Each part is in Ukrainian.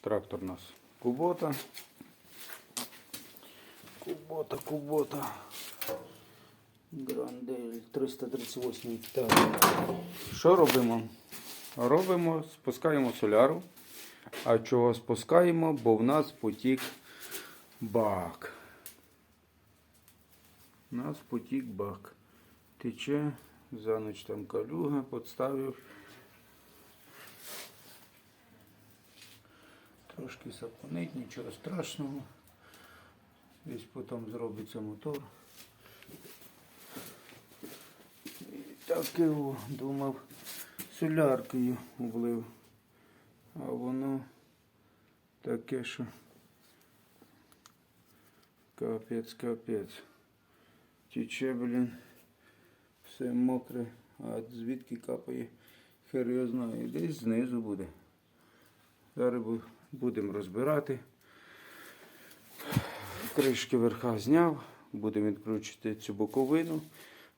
Трактор у нас Кубота. Кубота, Кубота. Грандель 338 Так. Що робимо? Робимо, спускаємо соляру. А чого спускаємо? Бо в нас потік бак. У нас потік бак. Тече, за ніч там калюга, підставив. Трошки сапонить, нічого страшного. Десь потім зробиться мотор. І так його думав соляркою влив. А воно таке, що капець, капець. Тече, блін, все мокре, а звідки капає, хер його знає. Десь знизу буде. Зараз будемо розбирати. Кришки верха зняв, будемо відкручувати цю боковину,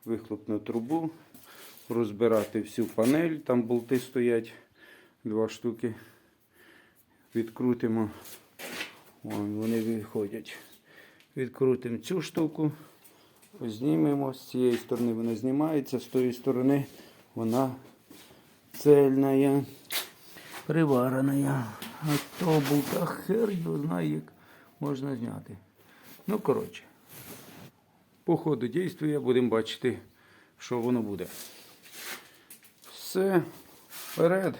вихлопну трубу, розбирати всю панель, там болти стоять два штуки. Відкрутимо, Вон, вони виходять. Відкрутимо цю штуку, знімемо. З цієї сторони вона знімається, з тої сторони вона цельна, приварена. А то болта хер його знає, як можна зняти. Ну, коротше, по ходу дійства будемо бачити, що воно буде. Все, вперед.